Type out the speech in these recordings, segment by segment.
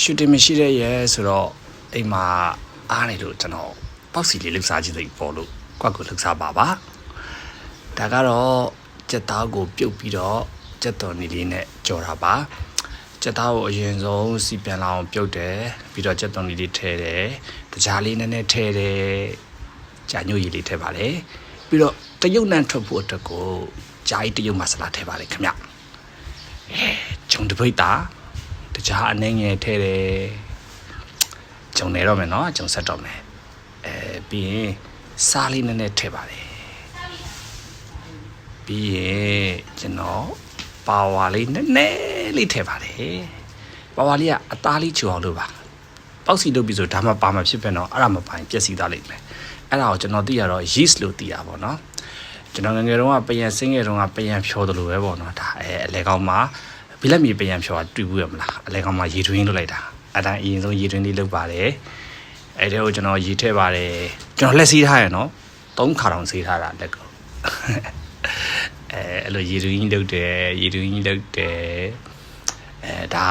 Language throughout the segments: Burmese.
ရှူတင်မရှိတဲ့ရဲဆိုတော့အိမ်မှာအားနေလို့ကျွန်တော်ပေါက်စီလေးလှုပ်ရှားခြင်းသိပေါ်လို့ကွက်ကိုလှုပ်ရှားပါပါဒါကတော့ကြက်သားကိုပြုတ်ပြီးတော့ကြက်တော်နေလေးနဲ့ကြော်တာပါကြက်သားကိုအရင်ဆုံးစီပြန်လာအောင်ပြုတ်တယ်ပြီးတော့ကြက်တော်နေလေးထည့်တယ်တကြားလေးနည်းနည်းထည့်တယ်ကြာညို့ရည်လေးထည့်ပါတယ်ပြီးတော့တရုတ်နန်းထွက်ဖို့အတွက်ကိုဂျာကြီးတရုတ်မဆလာထည့်ပါတယ်ခင်ဗျအဲဂျုံတပိတ်တာ တကြားအနေငယ်ထည့်တယ်ဂျုံနေတော့မယ်နော်ဂျုံဆက်တော့မယ်အဲပြီးရင်စားလေးနည်းနည်းထည့်ပါတယ်ပြီးရင်ကျွန်တော်ပါဝါလေးနည်းနည်းလေးထည့်ပါတယ်ပါဝါလေးကအသားလေးချူအောင်လုပ်ပါပေါက်စီလုပ်ပြီးဆိုဒါမှပါမှဖြစ်ပဲတော့အဲ့ဒါမပိုင်ပျက်စီးသွားလိမ့်မယ်အဲ့ဒါကိုကျွန်တော်သိရတော့ yeast လို့သိရပါတော့ကျွန်တော်ငယ်ငယ်တုန်းကပယံစင်းငယ်တုန်းကပယံဖြောတယ်လို့ပဲပေါ့နော်ဒါအဲအလဲကောင်းမှာ ဘိလက်မီပယံဖြောတာတွေ့ဘူးရမလားအလဲကောင်းမှာရေတွင်းလုပ်လိုက်တာအဲ့ဒါအရင်ဆုံးရေတွင်းလေးလုပ်ပါတယ်အဲ့ဒါကိုကျွန်တော်ရေထည့်ပါတယ်ကျွန်တော်လက်စီးထားရနော်သုံးခါတောင်စီးထားတာလက်ကိုအဲအဲ့လိုရေတွင်းလုပ်တယ်ရေတွင်းလုပ်တယ်အဲဒါ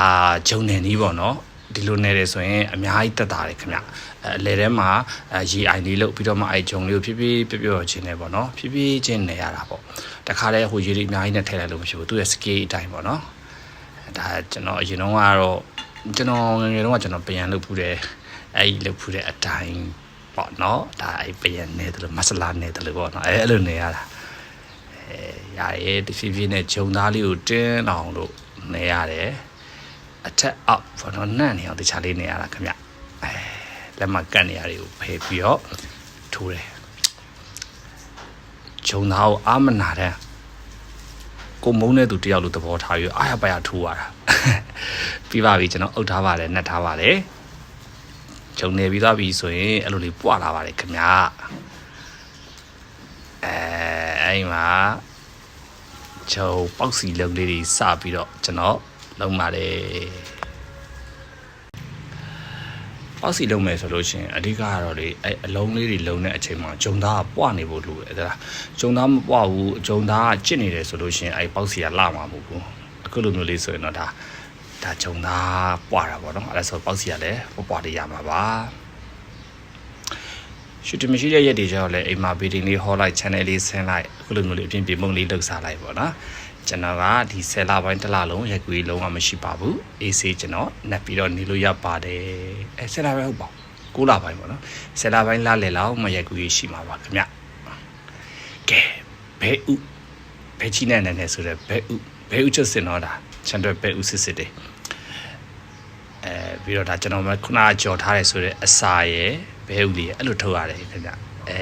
ဂျုံနယ်နီးပေါ့နော်ဒီလိုနေတယ်ဆိုရင်အများကြီးတက်တာတယ်ခင်ဗျအဲအလဲထဲမှာအဲရေအိုင်လေးလို့ပြီးတော့မှအဲဂျုံလေးကိုဖြည်းဖြည်းပြော့ပြော့ချင်းနေပေါ့နော်ဖြည်းဖြည်းချင်းနေရတာပေါ့တခါတည်းဟိုရေတွေအများကြီးနဲ့ထည့်လိုက်လို့မရှိဘူးသူ့ရဲ့ scale အတိုင်းပေါ့နော် ဒါကျွန်တော်အရင်တော့ကတော့ကျွန်တော်ငယ်ငယ်တုန်းကကျွန်တော်ပြန်လုပ်ဖူးတယ်အဲ့ဒီလုပ်ဖူးတဲ့အတိုင်းပေါ့နော်ဒါအဲ့ပြန်နေတယ်လို့မဆလာနေတယ်လို့ပေါ့နော်အဲ့အဲ့လိုနေရတာအဲရရဲတဖြည်းဖြည်းနဲ့ဂျုံသားလေးကိုတင်းအောင်လို့နေရတယ်အထက်အောက်ဘောနော်နှံ့နေအောင်တခြားလေးနေရတာခင်ဗျအဲလက်မကတ်နေရတွေကိုဖယ်ပြီးတော့ထိုးတယ်ဂျုံသားကိုအာမနာတဲ့ ကိုမုန်းတဲ့သူတယောက်လိုသဘောထားပြီးအားရပါရထိုးရတာပြီးပါပြီကျွန်တော်အုပ်ထားပါတယ်နှက်ထားပါတယ်ဂျုံနေပြီးသွားပြီဆိုရင်အဲ့လိုလေးပွာလာပါတယ်ခင်ဗျအဲအဲ့မှာဂျုံပေါက်စီလုံးလေးတွေစပြီးတော့ကျွန်တော်လုံးပါတယ် ပေါက်စီလုံးမယ်ဆိုလို့ရှိရင်အဓိကကတော့လေအဲအလုံးလေးတွေလုံးတဲ့အချိန်မှာဂျုံသားကပွားနေဖို့လိုတယ်ဒါဂျုံသားမပွားဘူးဂျုံသားကကျစ်နေတယ်ဆိုလို့ရှိရင်အဲပေါက်စီကလာမှာမဟုတ်ဘူးအခုလိုမျိုးလေးဆိုရင်တော့ဒါဒါဂျုံသားပွားတာပေါ့နော်အဲဒါဆိုပေါက်စီကလည်းပွားပွားလေးရမှာပါရှူတင်မရှိတဲ့ရက်တွေကျတော့လည်းအိမ်မှာဗီဒီယိုလေးဟောလိုက် channel လေးဆင်းလိုက်အခုလိုမျိုးလေးအပြင်ပြေမုံလေးလှုပ်စားလိုက်ပေါ့နော် ကျွန်တော်ကဒီဆယ်လပိုင်းတစ်လလုံးရက်ကွေးလုံးဝမရှိပါဘူးအေးဆေးကျွန်တော်နှက်ပြီးတော့နေလို့ရပါတယ်အဲဆယ်လပိုင်းဟုတ်ပါဘူး9လပိုင်းပေါ့နော်ဆယ်လပိုင်းလလည်လောက်မရက်ကွေးရှိမှာပါခင်ဗျကဲဘဲဥဘဲချီနဲ့နဲ့နဲ့ဆိုတော့ဘဲဥဘဲဥချက်စင်တော့ဒါချန်တော့ဘဲဥစစ်စစ်တယ်အဲပြီးတော့ဒါကျွန်တော်မခုနကကြော်ထားတယ်ဆိုတော့အစာရယ်ဘဲဥလေးရယ်အဲ့လိုထုတ်ရတယ်ခင်ဗျအဲ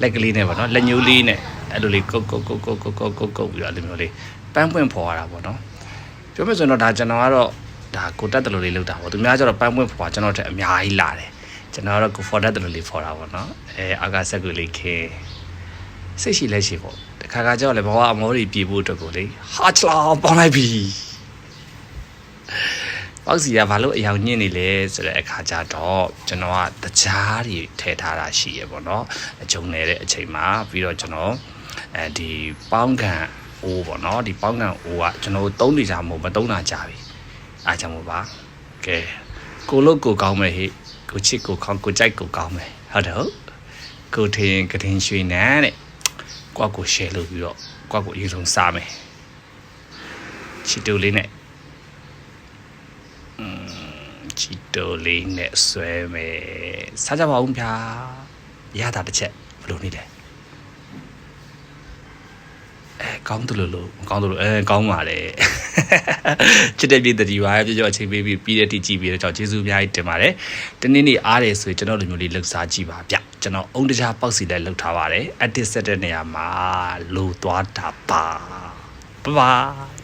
လက်ကလေးနဲ့ပေါ့နော်လက်ညှိုးလေးနဲ့ အဲ့လိုလေးကုတ်ကုတ်ကုတ်ကုတ်ကုတ်ကုတ်ကုတ်ကုတ်ပြီးတော့အဲ့လိုမျိုးလေးပန်းပွင့်ဖော်ရတာပေါ့နော်ပြောမယ်ဆိုရင်တော့ဒါကျွန်တော်ကတော့ဒါကိုတက်တယ်လို့လေးလုပ်တာပေါ့သူများကျတော့ပန်းပွင့်ဖော်ကျွန်တော်တက်အများကြီးလာတယ်ကျွန်တော်ကတော့ကိုဖော်တက်တယ်လို့လေးဖော်တာပေါ့နော်အဲအာကဆက်ကိုလေးခင်းစိတ်ရှိလက်ရှိပေါ့တခါခါကျတော့လေဘဝအမောတွေပြေဖို့အတွက်ကိုလေဟာချလာပေါင်းလိုက်ပြီပေါက်စီကဘာလို့အယောင်ညစ်နေလဲဆိုတဲ့အခါကျတော့ကျွန်တော်ကတကြားတွေထည့်ထားတာရှိရပေါ့နော်အကြုံနေတဲ့အချိန်မှာပြီးတော့ကျွန်တော် အဲဒီပေါင်းကန်အိုးပေါ့နော်ဒီပေါင်းကန်အိုးကကျွန်တော်သုံးနေကြမဟုတ်မသုံးတာကြပြီအားကြောင့်မို့ပါကဲကိုလို့ကိုကောင်းမယ်ဟိကိုချစ်ကိုခေါင်းကိုကြိုက်ကိုကောင်းမယ်ဟုတ်တယ်ဟုတ်ကိုထင်ကတင်ရွှေနန်းတဲ့ကွာကို share လုပ်ပြီးတော့ကွာကိုအယူဆုံးစားမယ်ချစ်တူလေးနဲ့ချီတိုလေးနဲ့ဆွဲမယ်စားကြပါဦးဗျာရတာတစ်ချက်ဘယ်လိုနေလဲအဲ ကောင်းတယ်လို့လို့မကောင်းတယ်လို့အဲကောင်းပါလေချစ်တဲ့ပြည်တတိပါပြကြောအချိန်ပေးပြီးပြီးတဲ့တိကြည့်ပြီးတော့ကျွန်တော်ကျေးဇူးအများကြီးတင်ပါတယ်တနေ့နေ့အားတယ်ဆိုရင်ကျွန်တော်လူမျိုးလေးလှုပ်ရှားကြည့်ပါဗျကျွန်တော်အုံတကြားပေါက်စီလည်းလှုပ်ထားပါတယ် edit set တဲ့နေရာမှာလိုသွားတာပါဘိုင်